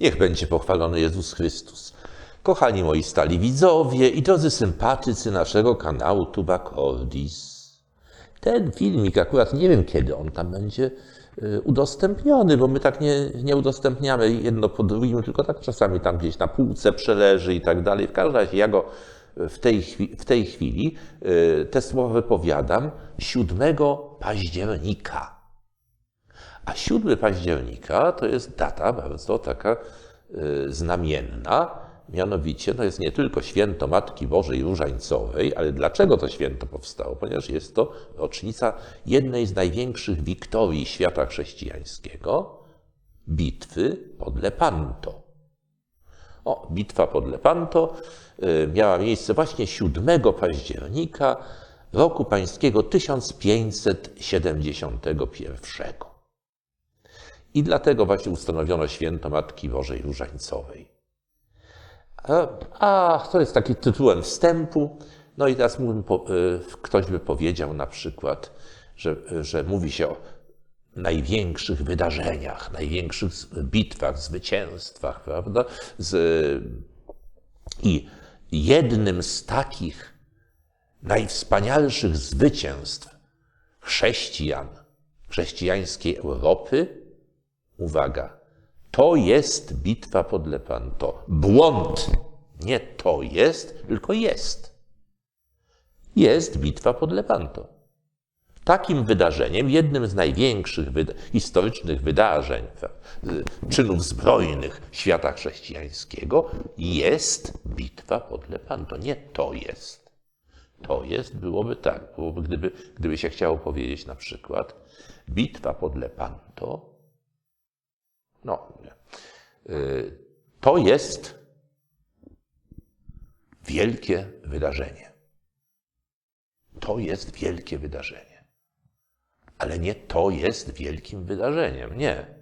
Niech będzie pochwalony Jezus Chrystus. Kochani moi stali widzowie i drodzy sympatycy naszego kanału Tubacordis. Ten filmik akurat nie wiem kiedy on tam będzie y, udostępniony, bo my tak nie, nie udostępniamy jedno po drugim, tylko tak czasami tam gdzieś na półce przeleży i tak dalej. W każdym razie ja go w tej, w tej chwili y, te słowa wypowiadam 7 października. A 7 października to jest data bardzo taka y, znamienna. Mianowicie to jest nie tylko święto Matki Bożej Różańcowej, ale dlaczego to święto powstało? Ponieważ jest to rocznica jednej z największych wiktorii świata chrześcijańskiego bitwy pod Lepanto. O, bitwa pod Lepanto y, miała miejsce właśnie 7 października roku pańskiego 1571. I dlatego właśnie ustanowiono święto Matki Bożej Różańcowej. A, a to jest taki tytułem wstępu. No i teraz y, ktoś by powiedział na przykład, że, że mówi się o największych wydarzeniach, największych bitwach, zwycięstwach, prawda? Z, I jednym z takich najwspanialszych zwycięstw chrześcijan, chrześcijańskiej Europy, uwaga, to jest bitwa pod Lepanto. Błąd. Nie to jest, tylko jest. Jest bitwa pod Lepanto. Takim wydarzeniem, jednym z największych wyda- historycznych wydarzeń, y, czynów zbrojnych świata chrześcijańskiego, jest bitwa pod Lepanto. Nie to jest. To jest, byłoby tak, byłoby, gdyby, gdyby się chciało powiedzieć na przykład, bitwa pod Lepanto, no. Y, to jest wielkie wydarzenie. To jest wielkie wydarzenie. Ale nie to jest wielkim wydarzeniem. Nie.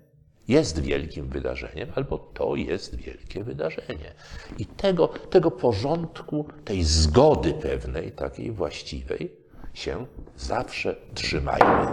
Jest wielkim wydarzeniem, albo to jest wielkie wydarzenie. I tego, tego porządku, tej zgody pewnej, takiej właściwej, się zawsze trzymajmy.